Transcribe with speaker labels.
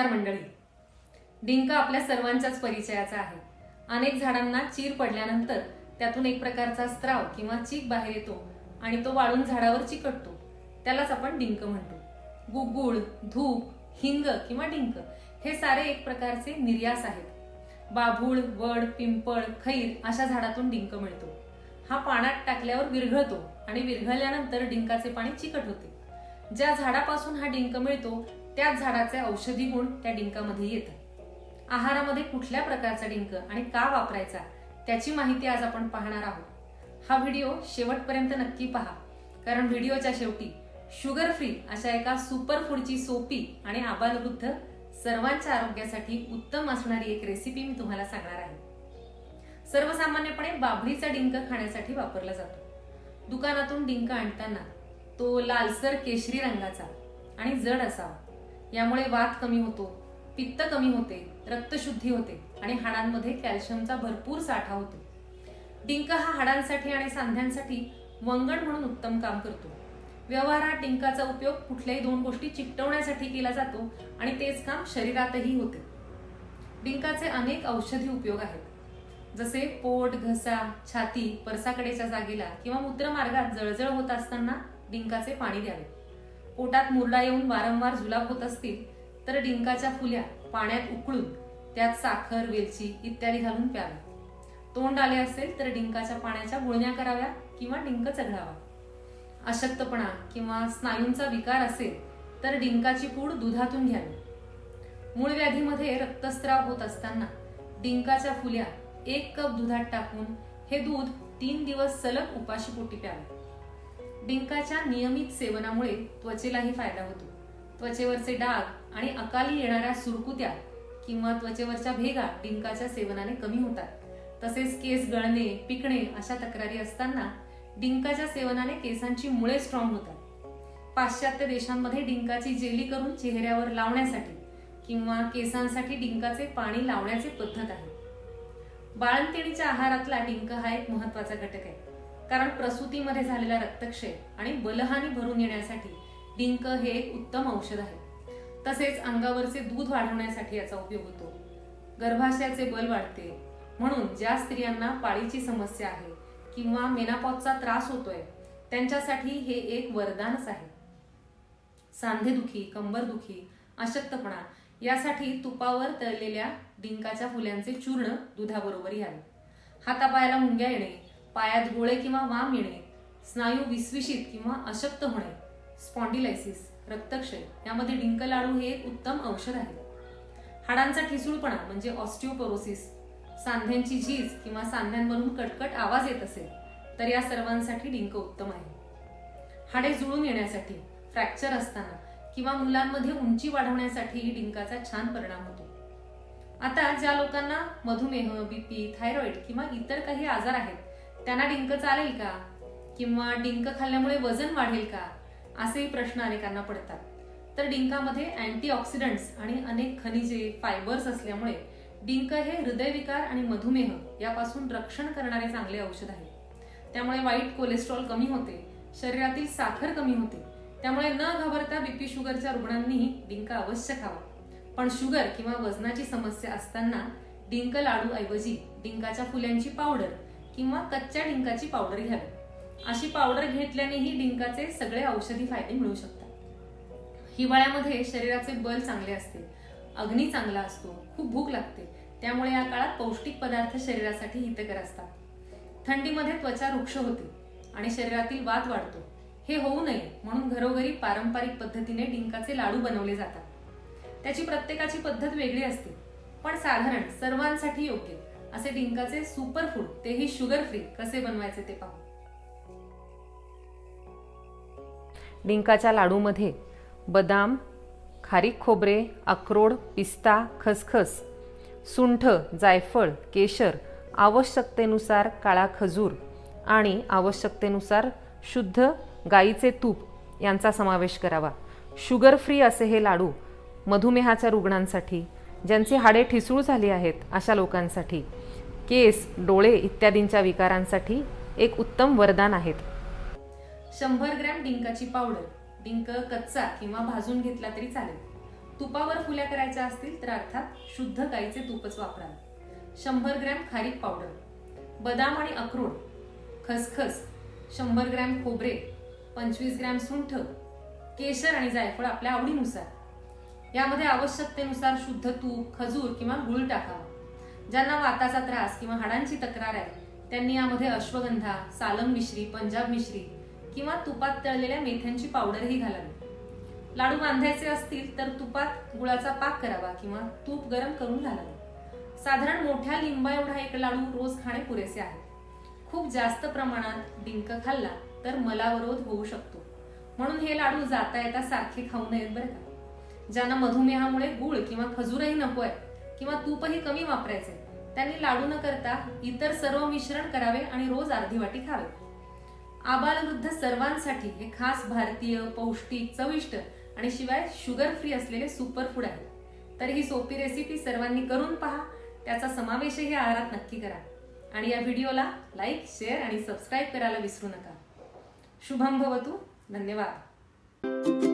Speaker 1: नमस्कार मंडळी. डिंक आपल्या सर्वांच्याच परिचयाचा आहे. अनेक झाडांना चीर पडल्यानंतर त्यातून एक प्रकारचा स्त्राव किंवा चीक बाहेर येतो आणि तो वाळून झाडावर चिकटतो. त्यालाच आपण डिंक म्हणतो. गुगुळ धूप हिंग किंवा डिंक हे सारे एक प्रकारचे निर्यास आहेत. बाभूळ वड पिंपळ खैर अशा झाडातून डिंक मिळतो. हा पाण्यात टाकल्यावर विरघळतो आणि विरघळल्यानंतर डिंकाचे पाणी चिकट होते. ज्या झाडापासून हा डिंक मिळतो त्याच झाडाचे औषधी गुण त्या डिंकामध्ये येतात. आहारामध्ये कुठल्या प्रकारचा डिंक आणि का वापरायचा त्याची माहिती आज आपण पाहणार आहोत. हा व्हिडिओ शेवटपर्यंत नक्की पहा कारण व्हिडिओच्या शेवटी शुगर फ्री अशा एका सुपर फूडची सोपी आणि आबालवृद्ध सर्वांच्या आरोग्यासाठी उत्तम असणारी एक रेसिपी मी तुम्हाला सांगणार आहे. सर्वसामान्यपणे बाभळीचा डिंक खाण्यासाठी वापरला जातो. दुकानातून डिंक आणताना तो लालसर केशरी रंगाचा आणि जड असावा. यामुळे वात कमी होतो पित्त कमी होते रक्तशुद्धी होते आणि हाडांमध्ये कॅल्शियमचा भरपूर साठा होतो. डिंक हा हाडांसाठी आणि सांध्यांसाठी वंगण म्हणून उत्तम काम करतो. व्यवहारात डिंकाचा उपयोग कुठल्याही दोन गोष्टी चिकटवण्यासाठी केला जातो आणि तेच काम शरीरातही होते. डिंकाचे अनेक औषधी उपयोग आहेत. जसे पोट घसा छाती परसाकडेच्या जागेला किंवा मूत्रमार्गात जळजळ होत असताना डिंकाचे पाणी द्यावे. पोटात मुरडा येऊन वारंवार जुलाब होत असतील तर डिंकाच्या फुल्या पाण्यात उकळून त्यात साखर वेलची इत्यादी घालून प्यावे. तोंड आले असेल तर डिंकाच्या पाण्याच्या गुळण्या कराव्या किंवा डिंक चघळावा अशक्तपणा किंवा स्नायूंचा विकार असेल तर डिंकाची पूड दुधातून घ्यावी. मूळ व्याधीमध्ये रक्तस्राव होत असताना डिंकाच्या फुल्या एक कप दुधात टाकून हे दूध तीन दिवस सलग उपाशी पोटी प्यावे. डिंकाच्या नियमित सेवनामुळे त्वचेलाही फायदा होतो. त्वचेवरचे डाग आणि अकाली येणाऱ्या सुरकुत्या किंवा त्वचेवरच्या भेगा डिंकाच्या सेवनाने कमी होतात. तसेच केस गळणे पिकणे अशा तक्रारी असताना डिंकाच्या सेवनाने केसांची मुळे स्ट्रॉंग होतात. पाश्चात्य देशांमध्ये डिंकाची जेली करून चेहऱ्यावर लावण्यासाठी किंवा केसांसाठी डिंकाचे पाणी लावण्याची पद्धत आहे. बाळंतिणीच्या आहारातला डिंक हा एक महत्त्वाचा घटक आहे. कारण प्रसूतीमध्ये झालेला रक्तक्षय आणि बलहानी भरून येण्यासाठी डिंक हे एक उत्तम औषध आहे. तसेच अंगावरचे दूध वाढवण्यासाठी याचा उपयोग होतो. गर्भाशयाचे बल वाढते. म्हणून ज्या स्त्रियांना पाळीची समस्या आहे किंवा मेनापॉजचा त्रास होतोय त्यांच्यासाठी हे एक वरदानच आहे. सांधेदुखी कंबरदुखी अशक्तपणा यासाठी तुपावर तळलेल्या डिंकाच्या फुल्यांचे चूर्ण दुधाबरोबर घ्यावे हातापायाला मुंग्या येणे पायात गोळे किंवा वाम येणे स्नायू विस्विषित किंवा अशक्त होणे स्पॉन्डिलायसिस रक्तक्षय यामध्ये डिंक लाडू हे एक उत्तम औषध आहे. हाडांचा ठिसूळपणा म्हणजे ऑस्टिओपोरोसिस सांध्यांची झीज किंवा सांध्यांवरून कटकट आवाज येत असेल तर या सर्वांसाठी डिंक उत्तम आहे. हाडे जुळून येण्यासाठी फ्रॅक्चर असताना किंवा मुलांमध्ये उंची वाढवण्यासाठी डिंकाचा छान परिणाम होतो. आता ज्या लोकांना मधुमेह बीपी थायरॉइड किंवा इतर काही आजार आहेत त्यांना डिंक चालेल का? किंवा डिंक खाल्ल्यामुळे वजन वाढेल का? असेही प्रश्न अनेकांना पडतात. तर डिंकामध्ये अँटीऑक्सिडंट्स आणि अनेक खनिजे फायबर्स असल्यामुळे डिंक हे हृदयविकार आणि मधुमेह यापासून रक्षण करणारे चांगले औषध आहे. त्यामुळे वाईट कोलेस्ट्रॉल कमी होते शरीरातील साखर कमी होते. त्यामुळे न घाबरता बीपी शुगरच्या रुग्णांनीही डिंक अवश्य खावा. पण शुगर किंवा वजनाची समस्या असताना डिंक लाडू ऐवजी डिंकाच्या फुल्यांची पावडर किंवा कच्च्या डिंकाची पावडर घ्यावी. अशी पावडर घेतल्यानेही डिंकाचे सगळे औषधी फायदे मिळू शकतात. हिवाळ्यामध्ये शरीराचे बल चांगले असते अग्नी चांगला असतो खूप भूक लागते त्यामुळे या काळात पौष्टिक पदार्थ शरीरासाठी हितकर असतात. थंडीमध्ये त्वचा वृक्ष होते आणि शरीरातील वात वाढतो. हे होऊ नये म्हणून घरोघरी पारंपरिक पद्धतीने डिंकाचे लाडू बनवले जातात. त्याची प्रत्येकाची पद्धत वेगळी असते पण साधारण सर्वांसाठी योग्य. असे डिंकाचे सुपर फूड तेही शुगर फ्री कसे बनवायचे ते पाहू.
Speaker 2: डिंकाच्या लाडूमध्ये बदाम खारीक खोबरे अक्रोड पिस्ता खसखस सुंठ जायफळ केशर आवश्यकतेनुसार काळा खजूर आणि आवश्यकतेनुसार शुद्ध गाईचे तूप यांचा समावेश करावा. शुगर फ्री असे हे लाडू मधुमेहाच्या रुग्णांसाठी ज्यांची हाडे ठिसूळ झाली आहेत अशा लोकांसाठी. केस डोळे इत्यादींच्या विकारांसाठी एक उत्तम वरदान आहेत.
Speaker 1: शंभर ग्रॅम डिंकाची पावडर. डिंक कच्चा किंवा भाजून घेतला तरी चालेल. तुपावर फुल्या करायच्या असतील तर अर्थात शुद्ध गाईचे तूपच वापरावे शंभर ग्रॅम खारीक पावडर. बदाम आणि अक्रोड. खसखस. शंभर ग्रॅम खोबरे. पंचवीस ग्रॅम सुंठ. केशर आणि जायफळ आपल्या आवडीनुसार. यामध्ये आवश्यकतेनुसार शुद्ध तूप खजूर किंवा गुळ टाकावा. ज्यांना वाताचा त्रास किंवा हाडांची तक्रार आहे त्यांनी यामध्ये अश्वगंधा सालम मिश्री पंजाब मिश्री किंवा तुपात तळलेल्या मेथ्यांची पावडरही घालावी. लाडू बांधायचे असतील तर तुपात गुळाचा पाक करावा किंवा तूप गरम करून घालावे. साधारण मोठ्या लिंबा एवढा एक लाडू रोज खाणे पुरेसे आहे. खूप जास्त प्रमाणात डिंक खाल्ला तर मलावरोध होऊ शकतो. म्हणून हे लाडू जाता येता सारखे खाऊ नयेत बरं का? ज्यांना मधुमेहामुळे गुळ किंवा खजूरही नकोय किंवा तूपही कमी वापरायचे त्यांनी लाडू न करता इतर सर्व मिश्रण करावे आणि रोज अर्धी वाटी खावे. आबालवृद्ध सर्वांसाठी हे खास भारतीय पौष्टिक चविष्ट आणि शिवाय शुगर फ्री असलेले सुपर फूड आहे. तर ही सोपी रेसिपी सर्वांनी करून पहा त्याचा समावेशही आहारात नक्की करा. आणि या व्हिडिओला लाईक शेअर आणि सबस्क्राईब करायला विसरू नका. शुभम भवतू धन्यवाद.